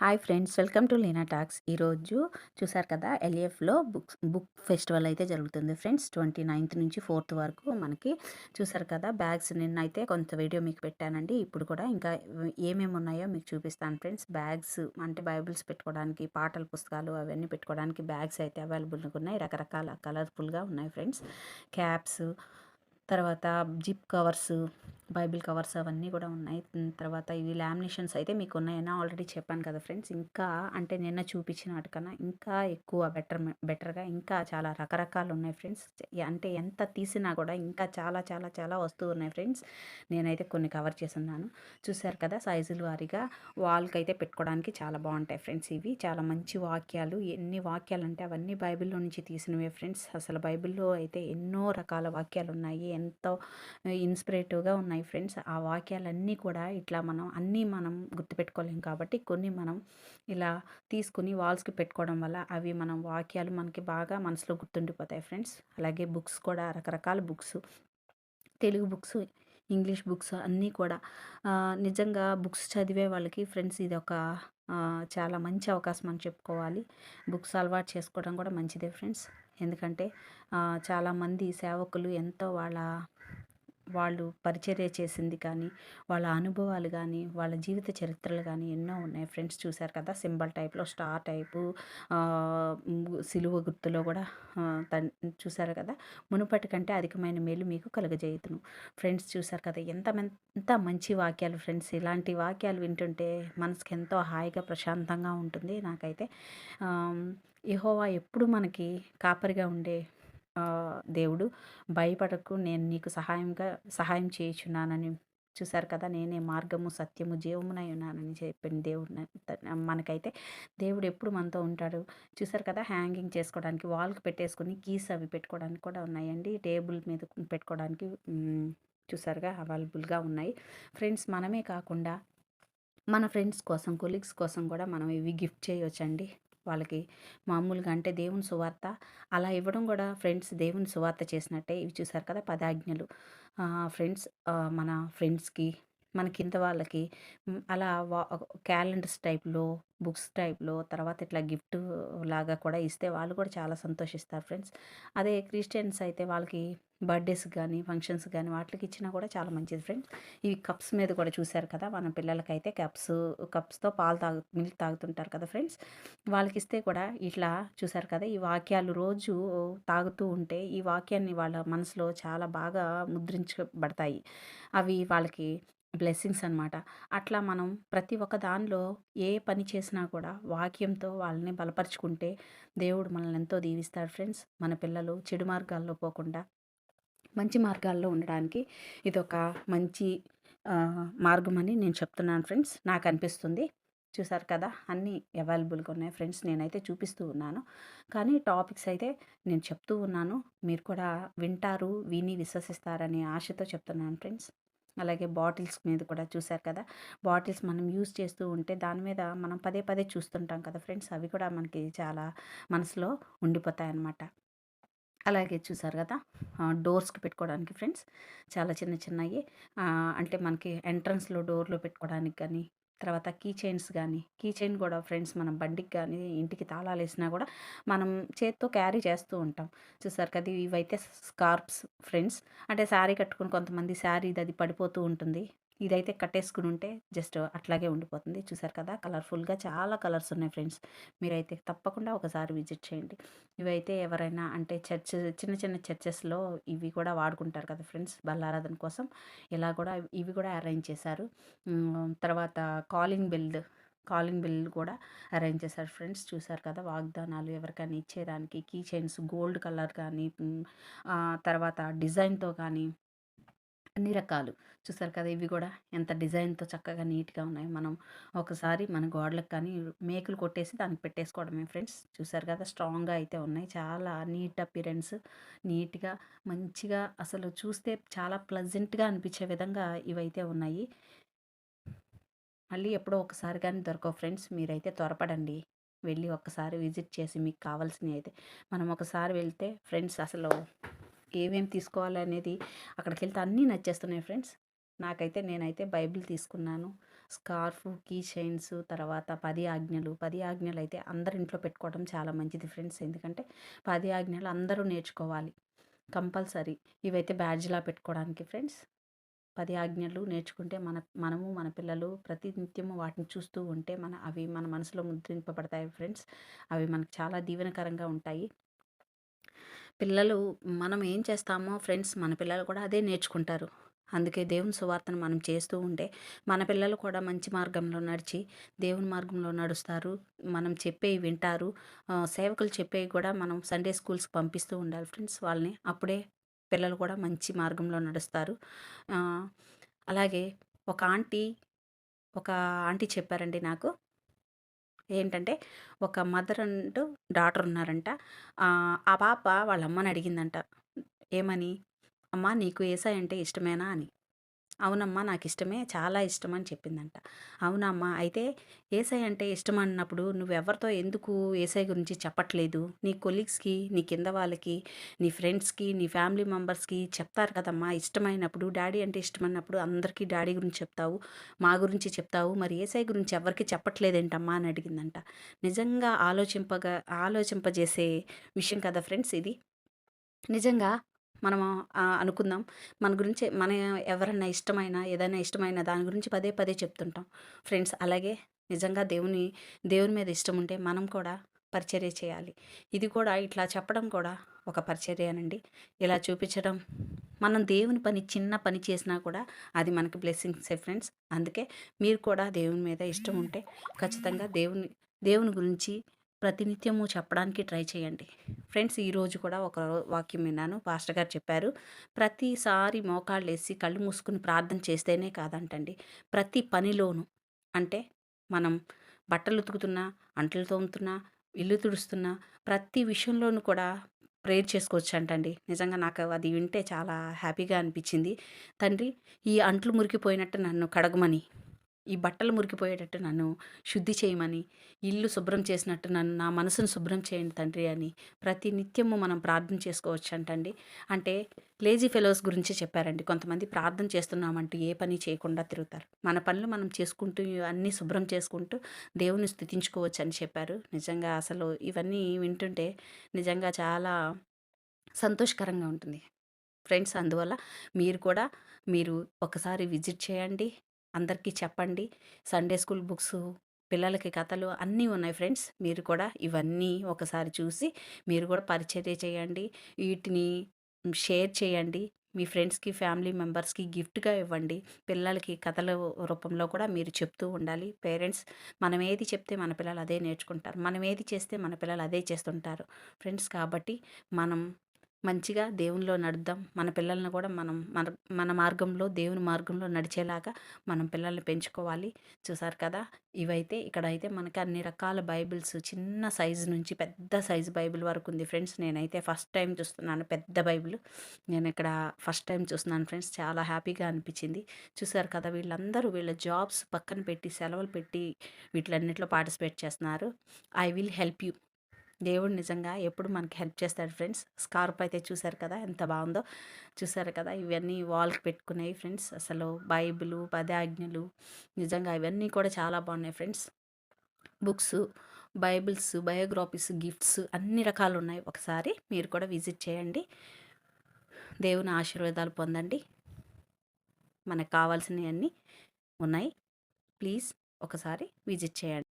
Hi friends welcome to Leena Talks. ఈరోజు చూసారు కదా ఎల్ఏఎఫ్లో బుక్స్ బుక్ ఫెస్టివల్ అయితే జరుగుతుంది ఫ్రెండ్స్. ట్వంటీ నైన్త్ నుంచి ఫోర్త్ వరకు మనకి చూసారు కదా బ్యాగ్స్ నిన్న అయితే కొంత వీడియో మీకు పెట్టానండి. ఇప్పుడు కూడా ఇంకా ఏమేమి ఉన్నాయో మీకు చూపిస్తాను ఫ్రెండ్స్. బ్యాగ్స్ అంటే బైబిల్స్ పెట్టుకోవడానికి పాటల పుస్తకాలు అవన్నీ పెట్టుకోవడానికి బ్యాగ్స్ అయితే అవైలబుల్గా ఉన్నాయి. రకరకాల కలర్ఫుల్గా ఉన్నాయి ఫ్రెండ్స్. క్యాప్స్ తర్వాత జిప్ కవర్స్ బైబిల్ కవర్స్ అవన్నీ కూడా ఉన్నాయి. తర్వాత ఇవి లామినేషన్స్ అయితే మీకు ఉన్నాయని ఆల్రెడీ చెప్పాను కదా ఫ్రెండ్స్. ఇంకా అంటే నిన్న చూపించిన వాటికన్నా ఇంకా ఎక్కువ బెటర్ బెటర్గా ఇంకా చాలా రకరకాలు ఉన్నాయి ఫ్రెండ్స్. అంటే ఎంత తీసినా కూడా ఇంకా చాలా చాలా చాలా వస్తువు ఉన్నాయి ఫ్రెండ్స్. నేనైతే కొన్ని కవర్ చేస్తున్నాను. చూసారు కదా సైజులు వారీగా వాల్కి అయితే పెట్టుకోవడానికి చాలా బాగుంటాయి ఫ్రెండ్స్ ఇవి. చాలా మంచి వాక్యాలు. ఎన్ని వాక్యాలు అంటే అవన్నీ బైబిల్లో నుంచి తీసినవే ఫ్రెండ్స్. అసలు బైబిల్లో అయితే ఎన్నో రకాల వాక్యాలు ఉన్నాయి. ఎంతో ఇన్స్పిరేటివ్గా ఉన్నాయి ఫ్రెండ్స్. ఆ వాక్యాలన్నీ కూడా ఇట్లా మనం అన్నీ మనం గుర్తుపెట్టుకోలేం కాబట్టి కొన్ని మనం ఇలా తీసుకుని వాల్స్కి పెట్టుకోవడం వల్ల అవి మనం వాక్యాలు మనకి బాగా మనసులో గుర్తుండిపోతాయి ఫ్రెండ్స్. అలాగే బుక్స్ కూడా రకరకాల books Telugu books English books అన్నీ కూడా. నిజంగా బుక్స్ చదివే వాళ్ళకి ఫ్రెండ్స్ ఇది ఒక చాలా మంచి అవకాశం అని చెప్పుకోవాలి. బుక్స్ అలవాటు చేసుకోవడం కూడా మంచిదే ఫ్రెండ్స్. ఎందుకంటే చాలామంది సేవకులు ఎంతో వాళ్ళ వాళ్ళు పరిచర్య చేసింది కానీ వాళ్ళ అనుభవాలు కానీ వాళ్ళ జీవిత చరిత్రలు కానీ ఎన్నో ఉన్నాయి. ఫ్రెండ్స్ చూశారు కదా సింబల్ టైప్లో స్టార్ టైపు సిలువ గుర్తులో కూడా చూశారు కదా. మునుపటి కంటే అధికమైన మేలు మీకు కలుగజేయుతును. ఫ్రెండ్స్ చూశారు కదా ఎంత ఎంత మంచి వాక్యాలు ఫ్రెండ్స్ ఇలాంటి వాక్యాలు వింటుంటే మనసుకి ఎంతో హాయిగా ప్రశాంతంగా ఉంటుంది నాకైతే. యహోవా ఎప్పుడు మనకి కాపరిగా ఉండే దేవుడు. భయపడకు నేను నీకు సహాయంగా సహాయం చేయుచున్నానని. చూశారు కదా నేనే మార్గము సత్యము జీవమునై ఉన్నానని చెప్పిన దేవుడు మనకైతే దేవుడు ఎప్పుడు మనతో ఉంటాడు. చూసారు కదా హ్యాంగింగ్ చేసుకోవడానికి వాల్కి పెట్టేసుకొని కీస్ అవి పెట్టుకోవడానికి కూడా ఉన్నాయండి. టేబుల్ మీద పెట్టుకోవడానికి చూసారుగా అవైలబుల్గా ఉన్నాయి. ఫ్రెండ్స్ మనమే కాకుండా మన ఫ్రెండ్స్ కోసం కొలీగ్స్ కోసం కూడా మనం ఇవి గిఫ్ట్ చేయొచ్చండి. వాళ్ళకి మామూలుగా అంటే దేవుని సువార్త అలా ఇవ్వడం కూడా ఫ్రెండ్స్ దేవుని సువార్త చేసినట్టే. ఇవి చూసారు కదా పదాజ్ఞలు. ఫ్రెండ్స్ మన ఫ్రెండ్స్కి మన కింద వాళ్ళకి. అలా క్యాలెండర్స్ టైప్లో బుక్స్ టైప్లో తర్వాత ఇట్లా గిఫ్ట్ లాగా కూడా ఇస్తే వాళ్ళు కూడా చాలా సంతోషిస్తారు ఫ్రెండ్స్. అదే క్రిస్టియన్స్ అయితే వాళ్ళకి బర్త్డేస్ కానీ ఫంక్షన్స్ కానీ వాటికి ఇచ్చినా కూడా చాలా మంచిది ఫ్రెండ్స్. ఇవి కప్స్ మీద కూడా చూశారు కదా మన పిల్లలకైతే కప్స్ కప్స్తో పాలు తాగు మిల్క్ తాగుతుంటారు కదా ఫ్రెండ్స్. వాళ్ళకి ఇస్తే కూడా ఇట్లా చూశారు కదా ఈ వాక్యాలు రోజు తాగుతూ ఉంటే ఈ వాక్యాన్ని వాళ్ళ మనసులో చాలా బాగా ముద్రించబడతాయి. అవి వాళ్ళకి బ్లెస్సింగ్స్ అనమాట అట్లా మనం ప్రతి ఒక్క దానిలో ఏ పని చేసినా కూడా వాక్యంతో వాళ్ళని బలపరుచుకుంటే దేవుడు మనల్ని ఎంతో దీవిస్తాడు ఫ్రెండ్స్. మన పిల్లలు చెడు మార్గాల్లో పోకుండా మంచి మార్గాల్లో ఉండడానికి ఇదొక మంచి మార్గం అని నేను చెప్తున్నాను ఫ్రెండ్స్. నాకు అనిపిస్తుంది. చూసారు కదా అన్నీ అవైలబుల్గా ఉన్నాయి ఫ్రెండ్స్. నేనైతే చూపిస్తూ ఉన్నాను. కానీ టాపిక్స్ అయితే నేను చెప్తూ ఉన్నాను. మీరు కూడా వింటారు విని విశ్వసిస్తారనే ఆశతో చెప్తున్నాను ఫ్రెండ్స్. అలాగే బాటిల్స్ మీద కూడా చూసారు కదా! బాటిల్స్ మనం యూస్ చేస్తూ ఉంటే దాని మీద మనం పదే పదే చూస్తుంటాం కదా ఫ్రెండ్స్! అవి కూడా మనకి చాలా మనసులో ఉండిపోతాయి అన్నమాట అలాగే చూసారు కదా! డోర్స్కి పెట్టుకోవడానికి ఫ్రెండ్స్ చాలా చిన్న చిన్నవి అంటే మనకి ఎంట్రన్స్లో డోర్లో పెట్టుకోవడానికి కానీ తర్వాత కీ చైన్స్ కానీ కీ చైన్ కూడా ఫ్రెండ్స్ మనం బండికి కానీ ఇంటికి తాళాలు వేసినా కూడా మనం చేత్తో క్యారీ చేస్తూ ఉంటాం. చూసారు కదా ఇవైతే స్కార్ప్స్ ఫ్రెండ్స్. అంటే శారీ కట్టుకుని కొంతమంది శారీ అది పడిపోతూ ఉంటుంది. ఇదైతే కట్టేసుకుని ఉంటే జస్ట్ అట్లాగే ఉండిపోతుంది. చూసారు కదా? కలర్ఫుల్గా చాలా కలర్స్ ఉన్నాయి ఫ్రెండ్స్. మీరైతే తప్పకుండా ఒకసారి విజిట్ చేయండి. ఇవైతే ఎవరైనా అంటే చర్చ్ చిన్న చిన్న చర్చెస్లో ఇవి కూడా వాడుకుంటారు కదా ఫ్రెండ్స్? బల్లారాధన కోసం. ఇలా కూడా ఇవి కూడా అరేంజ్ చేశారు. తర్వాత కాలింగ్ బెల్ కాలింగ్ బిల్ కూడా అరేంజ్ చేశారు ఫ్రెండ్స్. చూసారు కదా? వాగ్దానాలు ఎవరికైనా ఇచ్చేదానికి కీ చైన్స్ గోల్డ్ కలర్ కానీ తర్వాత డిజైన్తో కానీ అన్ని రకాలు. చూసారు కదా! ఇవి కూడా ఎంత డిజైన్తో చక్కగా నీట్గా ఉన్నాయి. మనం ఒకసారి మన గోడలకు కానీ మేకులు కొట్టేసి దానికి పెట్టేసుకోవడమే ఫ్రెండ్స్. చూసారు కదా! స్ట్రాంగ్గా అయితే ఉన్నాయి. చాలా నీట్ అపిరెన్స్ నీట్గా మంచిగా అసలు చూస్తే చాలా ప్లజెంట్గా అనిపించే విధంగా ఇవైతే ఉన్నాయి. మళ్ళీ ఎప్పుడో ఒకసారి కానీ దొరకవు ఫ్రెండ్స్. మీరైతే త్వరపడండి. వెళ్ళి ఒక్కసారి విజిట్ చేసి మీకు కావాల్సినవి అయితే. మనం ఒకసారి వెళ్తే ఫ్రెండ్స్ అసలు ఏమేమి తీసుకోవాలనేది అక్కడికి వెళ్తే అన్నీ నచ్చేస్తున్నాయి ఫ్రెండ్స్. నాకైతే నేనైతే బైబిల్ తీసుకున్నాను. స్కార్ఫ్ కీ చైన్స్ తర్వాత పది ఆజ్ఞలు. పది ఆజ్ఞలు అయితే అందరి ఇంట్లో పెట్టుకోవడం చాలా మంచిది ఫ్రెండ్స్. ఎందుకంటే పది ఆజ్ఞలు అందరూ నేర్చుకోవాలి. కంపల్సరీ ఇవైతే బ్యాడ్జ్లా పెట్టుకోవడానికి ఫ్రెండ్స్. పది ఆజ్ఞలు నేర్చుకుంటే మన మనము మన పిల్లలు ప్రతి నిత్యము వాటిని చూస్తూ ఉంటే మన అవి మన మనసులో ముద్రింపబడతాయి ఫ్రెండ్స్. అవి మనకు చాలా దీవెనకరంగా ఉంటాయి. పిల్లలు మనం ఏం చేస్తామో ఫ్రెండ్స్ మన పిల్లలు కూడా అదే నేర్చుకుంటారు. అందుకే దేవుని సువార్తను మనం చేస్తూ ఉంటే మన పిల్లలు కూడా మంచి మార్గంలో నడిచి దేవుని మార్గంలో నడుస్తారు. మనం చెప్పేవి వింటారు. సేవకులు చెప్పేవి కూడా మనం సండే స్కూల్స్కి పంపిస్తూ ఉండాలి ఫ్రెండ్స్. వాళ్ళని అప్పుడే పిల్లలు కూడా మంచి మార్గంలో నడుస్తారు. అలాగే ఒక ఆంటీ ఒక ఆంటీ చెప్పారండి నాకు. ఏంటంటే ఒక మదర్ అండ్ డాటర్ ఉన్నారంట. ఆ పాప వాళ్ళ అమ్మని అడిగిందంట. ఏమని? అమ్మ నీకు ఏసై అంటే ఇష్టమేనా? అని. అవునమ్మా నాకు ఇష్టమే చాలా ఇష్టం అని చెప్పిందంట. అవునమ్మా అయితే ఏసై అంటే ఇష్టం అన్నప్పుడు నువ్వెవరితో ఎందుకు ఏసై గురించి చెప్పట్లేదు? నీ కొలీగ్స్కి నీ కింద వాళ్ళకి నీ ఫ్రెండ్స్కి నీ ఫ్యామిలీ మెంబర్స్కి చెప్తారు కదమ్మా ఇష్టమైనప్పుడు డాడీ అంటే ఇష్టమైనప్పుడు అందరికీ డాడీ గురించి చెప్తావు మా గురించి చెప్తావు మరి ఏసై గురించి ఎవరికి చెప్పట్లేదేంటమ్మా అని అడిగిందంట. నిజంగా ఆలోచింపగా ఆలోచింపజేసే విషయం కదా ఫ్రెండ్స్ ఇది. నిజంగా మనం అనుకుందాం. మన గురించి మన ఎవరన్నా ఇష్టమైన ఏదైనా ఇష్టమైన దాని గురించి పదే పదే చెప్తుంటాం. ఫ్రెండ్స్ అలాగే నిజంగా దేవుని దేవుని మీద ఇష్టం ఉంటే మనం కూడా పరిచర్య చేయాలి. ఇది కూడా ఇట్లా చెప్పడం కూడా ఒక పరిచర్యనండి. ఇలా చూపించడం మనం దేవుని పని చిన్న పని చేసినా కూడా అది మనకి బ్లెస్సింగ్సే ఫ్రెండ్స్. అందుకే మీరు కూడా దేవుని మీద ఇష్టం ఉంటే ఖచ్చితంగా దేవుని దేవుని గురించి ప్రతినిత్యము చెప్పడానికి ట్రై చేయండి. ఫ్రెండ్స్ ఈరోజు కూడా ఒక వాక్యం విన్నాను. పాస్టర్ గారు చెప్పారు ప్రతిసారి మోకాళ్ళు వేసి కళ్ళు మూసుకుని ప్రార్థన చేస్తేనే కాదంటండి. ప్రతి పనిలోనూ అంటే మనం బట్టలు ఉతుకుతున్నా అంటలు తోముతున్నా ఇల్లు తుడుస్తున్నా ప్రతి విషయంలోనూ కూడా ప్రేర్ చేసుకోవచ్చు అంటండి నిజంగా నాకు అది వింటే చాలా హ్యాపీగా అనిపించింది. తండ్రి ఈ అంట్లు మురికిపోయినట్టు నన్ను కడగమని ఈ బట్టలు మురికిపోయేటట్టు నన్ను శుద్ధి చేయమని ఇల్లు శుభ్రం చేసినట్టు నన్ను నా మనసును శుభ్రం చేయండి తండ్రి అని ప్రతి నిత్యము మనం ప్రార్థన చేసుకోవచ్చు అంటండి అంటే లేజీ ఫెలోస్ గురించి చెప్పారండి. కొంతమంది ప్రార్థన చేస్తున్నామంటూ ఏ పని చేయకుండా తిరుగుతారు. మన పనులు మనం చేసుకుంటూ అన్నీ శుభ్రం చేసుకుంటూ దేవుని స్థుతించుకోవచ్చు అని చెప్పారు. నిజంగా అసలు ఇవన్నీ వింటుంటే నిజంగా చాలా సంతోషకరంగా ఉంటుంది. ఫ్రెండ్స్ అందువల్ల మీరు కూడా మీరు ఒకసారి విజిట్ చేయండి. అందరికీ చెప్పండి. సండే స్కూల్ బుక్స్ పిల్లలకి కథలు అన్నీ ఉన్నాయి ఫ్రెండ్స్. మీరు కూడా ఇవన్నీ ఒకసారి చూసి మీరు కూడా పరిచర్య చేయండి. వీటిని షేర్ చేయండి. మీ ఫ్రెండ్స్కి ఫ్యామిలీ మెంబర్స్కి గిఫ్ట్గా ఇవ్వండి. పిల్లలకి కథల రూపంలో కూడా మీరు చెప్తూ ఉండాలి. పేరెంట్స్ మనం ఏది చెప్తే మన పిల్లలు అదే నేర్చుకుంటారు. మనం ఏది చేస్తే మన పిల్లలు అదే చేస్తుంటారు. ఫ్రెండ్స్ కాబట్టి మనం మంచిగా దేవునిలో నడుద్దాం. మన పిల్లల్ని కూడా మనం మన మన మార్గంలో దేవుని మార్గంలో నడిచేలాగా మనం పిల్లల్ని పెంచుకోవాలి. చూసారు కదా? ఇవైతే ఇక్కడైతే మనకి అన్ని రకాల బైబిల్స్ చిన్న సైజు నుంచి పెద్ద సైజు బైబిల్ వరకు ఉంది ఫ్రెండ్స్. నేనైతే ఫస్ట్ టైం చూస్తున్నాను పెద్ద బైబిల్. నేను ఇక్కడ ఫస్ట్ టైం చూస్తున్నాను ఫ్రెండ్స్. చాలా హ్యాపీగా అనిపించింది. చూసారు కదా? వీళ్ళందరూ వీళ్ళ జాబ్స్ పక్కన పెట్టి సెలవులు పెట్టి వీటిలన్నింటిలో పార్టిసిపేట్ చేస్తున్నారు. I will help you. దేవుడు నిజంగా ఎప్పుడు మనకి హెల్ప్ చేస్తాడు ఫ్రెండ్స్. స్కార్ప్ అయితే చూసారు కదా ఎంత బాగుందో. చూసారు కదా ఇవన్నీ వాల్కి పెట్టుకునేవి ఫ్రెండ్స్. అసలు బైబిలు పదాజ్ఞలు నిజంగా ఇవన్నీ కూడా చాలా బాగున్నాయి friends. Books bibles biographies gifts అన్ని రకాలు ఉన్నాయి. ఒకసారి మీరు కూడా విజిట్ చేయండి. దేవుని ఆశీర్వాదాలు పొందండి. మనకు కావాల్సినవన్నీ ఉన్నాయి. ప్లీజ్ ఒకసారి విజిట్ చేయండి.